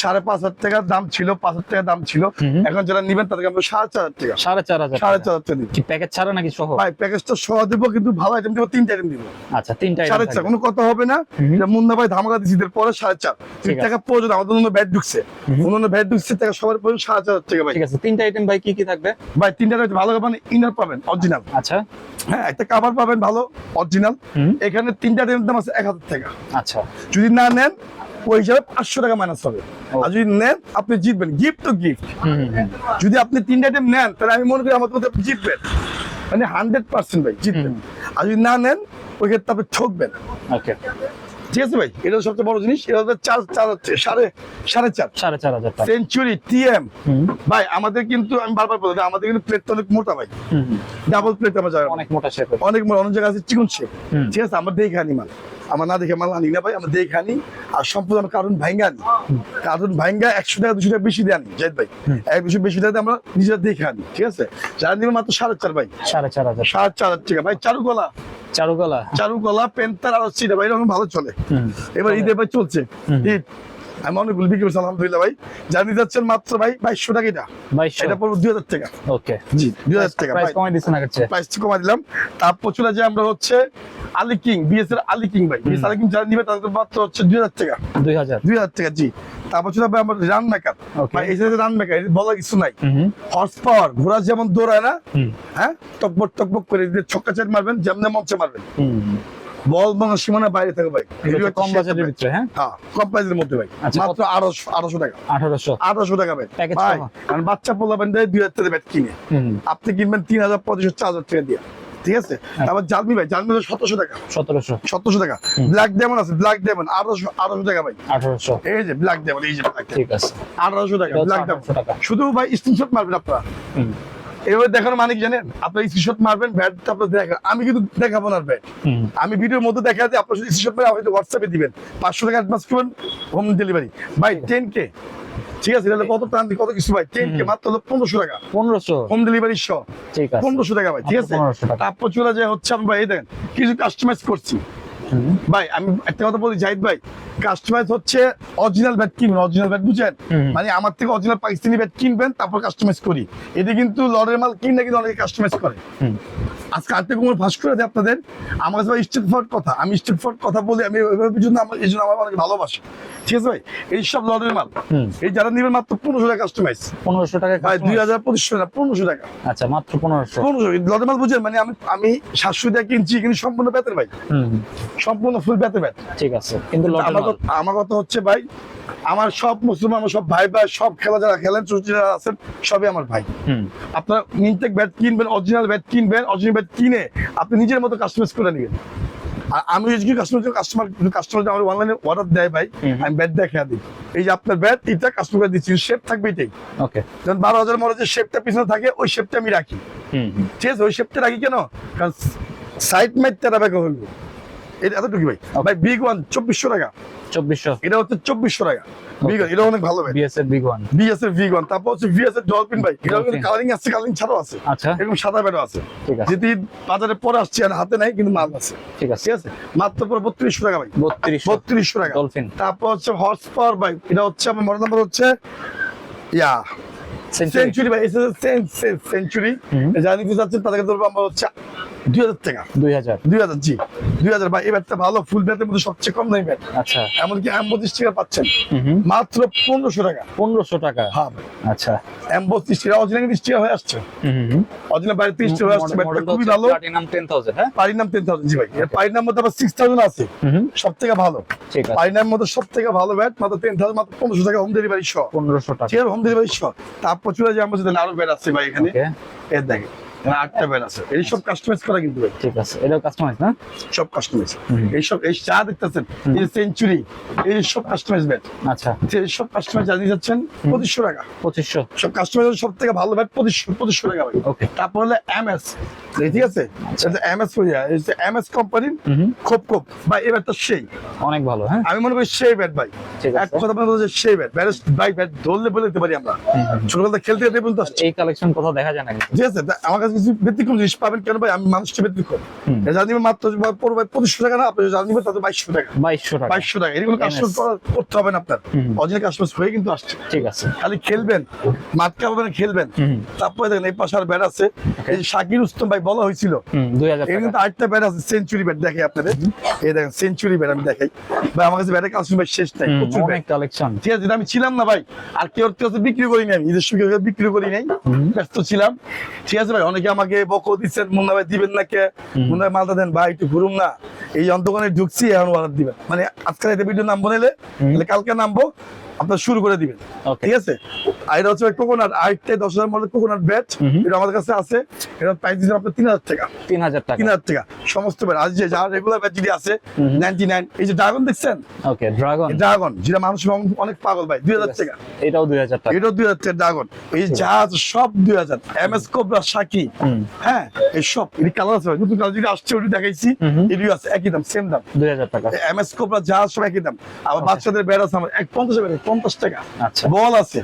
সাড়ে পাঁচ হাজার টাকা দাম ছিল পাঁচ হাজার টাকা দাম ছিল। এখন যারা নিবেন তাদেরকে আমরা সাড়ে চার হাজার টাকা। সাড়ে চার হাজার সাড়ে চার হাজার টাকা প্যাকেজ ছাড়া নাকি সহ? ভাই প্যাকেজটা সহ দেবো কিন্তু ভালো আইটেম দিব তিনটা আইটেম দিব। আচ্ছা তিনটা সাড়ে চার কোনো কথা হবে না। মুন্না ভাই ধামাকা দিচ্ছি পরে সাড়ে চার। টাকা প্রয়োজন আমাদের অন্য ব্যাট ঢুকছে। অন্য ব্যাট ঢুকছে টাকা সবার সাড়ে চার টাকা ভাই। ঠিক আছে তিনটা আইটেম ভাই কি কি থাকবে? ভাই তিনটা ভালো পাবেন ইনার পাবেন অরিজিনাল আচ্ছা। হ্যাঁ একটা কাভার পাবেন ভালো অরিজিনাল এখানে তিনটা আইটেমের দাম আছে এক হাজার টাকা। আচ্ছা। যদি না নেন ওই হিসাবে পাঁচশো টাকা মাইনাস হবে। আর যদি নেন আপনি জিতবেন গিফট তো গিফট। যদি আপনি তিনটা আইটেম নেন তাহলে আমি মনে করি আমার জিতবেন মানে হান্ড্রেড পার্সেন্ট ভাই জিতবেন। আর যদি না নেন ওই ক্ষেত্রে আপনি ঠকবেন ওকে। ঠিক আছে ভাই এটা সবচেয়ে বড় জিনিস এটা হচ্ছে চার চার হচ্ছে সাড়ে সাড়ে চার। সাড়ে চার হাজার সেঞ্চুরি টিএম ভাই আমাদের কিন্তু আমি বারবার বলে আমাদের কিন্তু প্লেটটা অনেক মোটা ভাই। ডাবল প্লেট আমার জায়গা অনেক মোটা শেপ অনেক মোটা অনেক জায়গায় আছে চিকন শেপ ঠিক আছে আমরা দেখে আনি মাল। আমার না দেখে মাল আনি না ভাই আমরা দেখে আনি। আর সম্পূর্ণ কারণ কার্টুন ভাঙ্গা আনি। কার্টুন ভাঙ্গা একশো টাকা দুশো টাকা বেশি দিয়ে আনি জাহিদ ভাই। এক দুশো বেশি টাকা দিয়ে আমরা নিজেরা দেখে আনি ঠিক আছে? যারা দিবেন মাত্র সাড়ে চার ভাই। সাড়ে চার হাজার। সাড়ে চার হাজার টাকা। ভাই চারুকলা। চারুকলা। চারুকলা পেন্টার আর হচ্ছে ভাই এরকম ভালো চলে। এবার ঈদে ভাই চলছে। ঈদ। আমি অনেকগুলো বিক্রি করছি আলহামদুলিল্লাহ ভাই। জানি যাচ্ছেন মাত্র ভাই বাইশশো টাকা এটা। এটা পড়বে দুই হাজার টাকা। ওকে। জি দুই হাজার টাকা প্রাইস কমাই দিচ্ছেন প্রাইস কমা দিলাম। তারপর চলে যাই আমরা হচ্ছে আলি কিং বিএস এর আলি কিং ভাই। বিএস আলি কিং যারা নিবে তাদের মাত্র হচ্ছে দুই হাজার টাকা। দুই হাজার। দুই হাজার টাকা জি। তারপর ছিল ভাই আমার রান মেকার. ভাই এই যে রান মেকার বলার কিছু নাই। হর্স পাওয়ার ঘোড়া যেমন দৌড়ায় না হ্যাঁ টকবক টকবক করে ছক্কা চার মারবেন যেমন মঞ্চে মারবেন। বল মানে সীমানা বাইরে থাকে ভাই। কম বাজেটের ভিতরে হ্যাঁ? হ্যাঁ। কম মধ্যে ভাই। আচ্ছা, মাত্র আঠারোশো আঠারোশো টাকা। আঠারোশো। আঠারোশো টাকা ভাই। ভাই কারণ বাচ্চা পোলাবেন দেয় দুই হাজার টাকা ব্যাট কিনে। আপনি কিনবেন তিন হাজার পঁচিশশো চার হাজার টাকা দিয়ে। ঠিক আছে? হ্যাঁ। জালমি ভাই জালমি সতেরোশো টাকা। সতেরোশো। সতেরোশো টাকা। ব্ল্যাক ডেমন আছে ব্ল্যাক ডেমন আঠারোশো আঠারোশো টাকা ভাই। আঠারোশো। এই যে ব্ল্যাক ডেমন এই যে ঠিক আছে। আঠারোশো টাকা ব্ল্যাক শুধু ভাই স্ক্রিনশট মারবেন আপনারা। এভাবে দেখানোর মানে কি জানেন? আপনার স্ক্রিনশট মারবেন ব্যাটটা আপনার দেখা আমি কিন্তু দেখাবো না ব্যাট আমি ভিডিওর মধ্যে দেখা যাচ্ছে আপনার স্ক্রিনশট মেরে আমাকে হোয়াটসঅ্যাপে দিবেন। পাঁচশো টাকা অ্যাডভান্স করবেন হোম ডেলিভারি ভাই টেন কে ঠিক আছে তাহলে কত টান কত কিছু ভাই? Ten K. মাত্র হলো পনেরোশো টাকা। পনেরোশো। হোম ডেলিভারি সহ। ঠিক আছে। পনেরোশো টাকা ভাই ঠিক আছে? তারপর চলে যায় হচ্ছে আমি ভাই এই দেখেন কিছু কাস্টমাইজ করছি। ভাই আমি একটা কথা বলি জাহিদ ভাই কাস্টমাইজ হচ্ছে অরিজিনাল ব্যাট কিনবেন অরিজিনাল ব্যাট বুঝেন মানে আমার থেকে অরিজিনাল পাকিস্তানি ব্যাট কিনবেন তারপর কাস্টমাইজ করি। এতে কিন্তু লরের মাল কিনলে কিন্তু অনেকে কাস্টমাইজ করে। আজকে আর্থে কুমার ফাঁস করে দেয় আপনাদের? আমার কাছে স্ট্রিট ফোর্ড কথা। আমি স্ট্রিট ফোর্ড কথা বলি আমি ওইভাবে জন্য আমার এই জন্য আমার অনেক ভালোবাসি। ঠিক আছে ভাই? এই সব লরের মাল। এই যারা নেবেন মাত্র পনেরোশো টাকা কাস্টমাইজ পনেরোশো টাকা ভাই দুই হাজার পঁচিশশো না পনেরোশো টাকা। আচ্ছা মাত্র পনেরোশো। পনেরোশো। লরের মাল বুঝেন মানে আমি আমি সাতশো টাকা কিনছি কিন্তু সম্পূর্ণ বেতের ভাই। সম্পূর্ণ ফুল বেতের ব্যাট ঠিক আছে কিন্তু লটের আমার কথা হচ্ছে ভাই আমার সব মুসলমান আমার সব ভাই ভাই সব খেলা যারা খেলেন যারা আছেন সবই আমার ভাই। আপনার মিনটেক ব্যাট কিনবেন অরিজিনাল ব্যাট কিনবেন অরিজিনাল ব্যাট কিনে আপনি নিজের মতো কাস্টমাইজ করে নেবেন। আর আমি যদি কাস্টমার কাস্টমার কাস্টমার আমার অনলাইনে অর্ডার দেয় ভাই আমি ব্যাট দেখা দিই। এই যে আপনার ব্যাট এটা কাস্টমার দিচ্ছি শেপ থাকবে এটাই। ওকে যেমন বারো হাজার মনে যে শেপটা পিছনে থাকে ওই শেপটা আমি রাখি। ঠিক আছে ওই শেপটা রাখি কেন? কারণ সাইড মাইট তেরা হইব এটা এতটুকু ভাই। ভাই বিগ ওয়ান চব্বিশশো টাকা। চব্বিশশো। এটা হচ্ছে চব্বিশশো টাকা। বিগ এটা অনেক ভালো ভাই। বিএস বিগ ওয়ান বিএস এর ওয়ান তারপর হচ্ছে ভিএস ডলফিন ভাই। এটা Dolphin। কালারিং আছে কালারিং ছাড়াও আছে। আচ্ছা। এরকম সাদা বেরো আছে। ঠিক আছে। বাজারে পরে আসছে আর হাতে নাই কিন্তু মাল আছে। ঠিক আছে। ঠিক আছে? মাত্র পরে বত্রিশশো টাকা ভাই। বত্রিশশো। বত্রিশশো টাকা। ডলফিন তারপর হচ্ছে হর্স পাওয়ার বাইক এটা হচ্ছে আমার মডেল নাম্বার হচ্ছে ইয়া সেঞ্চুরি ভাই সেঞ্চুরি। যারা নিতে চাচ্ছেন তাদেরকে ধরবো আমরা হচ্ছে দুই হাজার টাকা। দুই হাজার। দুই হাজার জি। দুই হাজার ভাই এই ব্যাটটা ভালো ফুল ব্যাটের মধ্যে সবচেয়ে কম দামি ব্যাট। আচ্ছা। এমনকি এম টাকা পাচ্ছেন। মাত্র পনেরোশো টাকা। পনেরোশো টাকা। হ্যাঁ। আচ্ছা। এম টাকা অরিজিনাল তিরিশ টাকা হয়ে আসছে। অরিজিনাল বাইরে তিরিশ টাকা হয়ে আসছে ব্যাটটা খুবই ভালো। প্লাটিনাম টেন থাউজেন্ড হ্যাঁ? পারির নাম টেন থাউজেন্ড জি ভাই। এর নাম মধ্যে আবার সিক্স থাউজেন্ড আছে। সব থেকে ভালো। ঠিক আছে। নাম মধ্যে সব থেকে ভালো ব্যাট মাত্র টেন থাউজেন্ড মাত্র পনেরোশো টাকা হোম ডেলিভারি সহ পনেরোশো টাকা। ঠিক আছে হোম ডেলিভারি সহ তারপর চলে আছে আমার সাথে আরও আছে ভাই এখানে। এর দেখে এখানে আটটা ব্যাট আছে। এই সব কাস্টমাইজ করা কিন্তু ঠিক আছে এটাও কাস্টমাইজ না? সব কাস্টমাইজ হুম। এইসব এই চা দেখতেছেন এই সেঞ্চুরি এই সব কাস্টমাইজ ব্যাট আচ্ছা। এই সব কাস্টমাইজ জানিয়ে যাচ্ছেন পঁচিশশো টাকা। পঁচিশশো। সব কাস্টমাইজ সব থেকে ভালো ব্যাট পঁচিশশো পঁচিশশো টাকা ভাই ওকে তারপর হলো এমএস ঠিক আছে? এমএস এমএস কোম্পানির হুম হুম, খোপ খোপ। বা এই ব্যাটটা সেই। অনেক ভালো হ্যাঁ? আমি মনে করি সেই ব্যাট ভাই। এক কথা বলতে সেই ব্যাট ব্যাট বাই ব্যাট ধরলে বলে দিতে পারি আমরা। ছোটবেলা খেলতে খেলতে বলতে এই কালেকশন কোথাও দেখা যায় না ঠিক আছে? আমার কাছে কিছু ব্যতিক্রম জিনিস পাবেন কেন ভাই? আমি মানুষকে ব্যতিক্রম। হুম। যা নিবে মাত্র পড়বে পঁচিশশো টাকা না আপনি যা নিবে তাতে বাইশশো টাকা। বাইশশো টাকা। বাইশশো টাকা। কাস্টমার করতে হবে না আপনার। হুম। অরিজিনাল কাস্টমার হয়ে কিন্তু আসছে। ঠিক আছে। খালি খেলবেন। পাবেন খেলবেন। তারপরে দেখেন এই পাশে আর ব্যাট আছে। এই শাকির উস্তম ভাই বলা হয়েছিল। দুই হাজার কিন্তু আরেকটা ব্যাট আছে সেঞ্চুরি ব্যাট দেখে আপনাদের। এই দেখেন সেঞ্চুরি ব্যাট আমি দেখাই। ভাই আমার কাছে ব্যাটের কালেকশন ভাই শেষ নাই প্রচুর কালেকশন ঠিক আছে আমি ছিলাম না ভাই আর কেউ বিক্রি করি নাই নিজস্ব বিক্রি করি নাই। ব্যস্ত ছিলাম। ঠিক আছে ভাই অনেকে আমাকে বকো দিচ্ছেন মুন্না ভাই দিবেন না কে। মুন্না ভাই মালটা দেন ভাই একটু ঘুরুম না এই অন্তকনে ঢুকছি এখন অর্ডার দিবেন মানে আজকাল এটা ভিডিও নামবো নিলে তাহলে কালকে নামবো আপনার শুরু করে দিবেন। ঠিক আছে? আর এটা হচ্ছে কোকোনাট দশ হাজার মডেল কোকোনাট। এটা আমাদের কাছে আছে। এটা প্রাইস দিচ্ছেন আপনার তিন হাজার টাকা। তিন হাজার টাকা। তিন হাজার টাকা। সমস্ত ব্যাট আজ যে রেগুলার যদি আছে নাইনটি নাইন এই যে ড্রাগন দেখছেন? ওকে ড্রাগন ড্রাগন যেটা মানুষ অনেক পাগল ভাই দুই হাজার টাকা। এটাও দুই হাজার টাকা। এটাও দুই হাজার টাকা ড্রাগন এই যে জাহাজ সব দুই হাজার। এম এস কোবরা সাকি হ্যাঁ এই সব। এটি কালার আছে নতুন কালার আসছে ওটি দেখাইছি। এটিও আছে। একই দাম সেম দাম। দুই হাজার টাকা। এম এস কোবরা জাহাজ সব একই দাম। আবার বাচ্চাদের ব্যাট আছে আমার এক পঞ্চাশ ব্যাট পঞ্চাশ টাকা। আচ্ছা। বল আছে।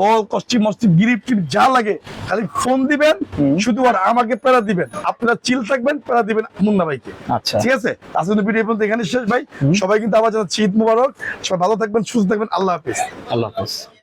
বল কস্টিম মস্টিম গিরিপ টিপ যা লাগে খালি ফোন দিবেন শুধু আর আমাকে প্যারা দিবেন। আপনারা চিল থাকবেন প্যারা দিবেন মুন্না ভাইকে। আচ্ছা। ঠিক আছে? আজকে ভিডিও পর্যন্ত এখানে শেষ ভাই। সবাই কিন্তু আবার জানাচ্ছি ঈদ মুবারক। সবাই ভালো থাকবেন সুস্থ থাকবেন। আল্লাহ হাফিজ। আল্লাহ হাফেজ।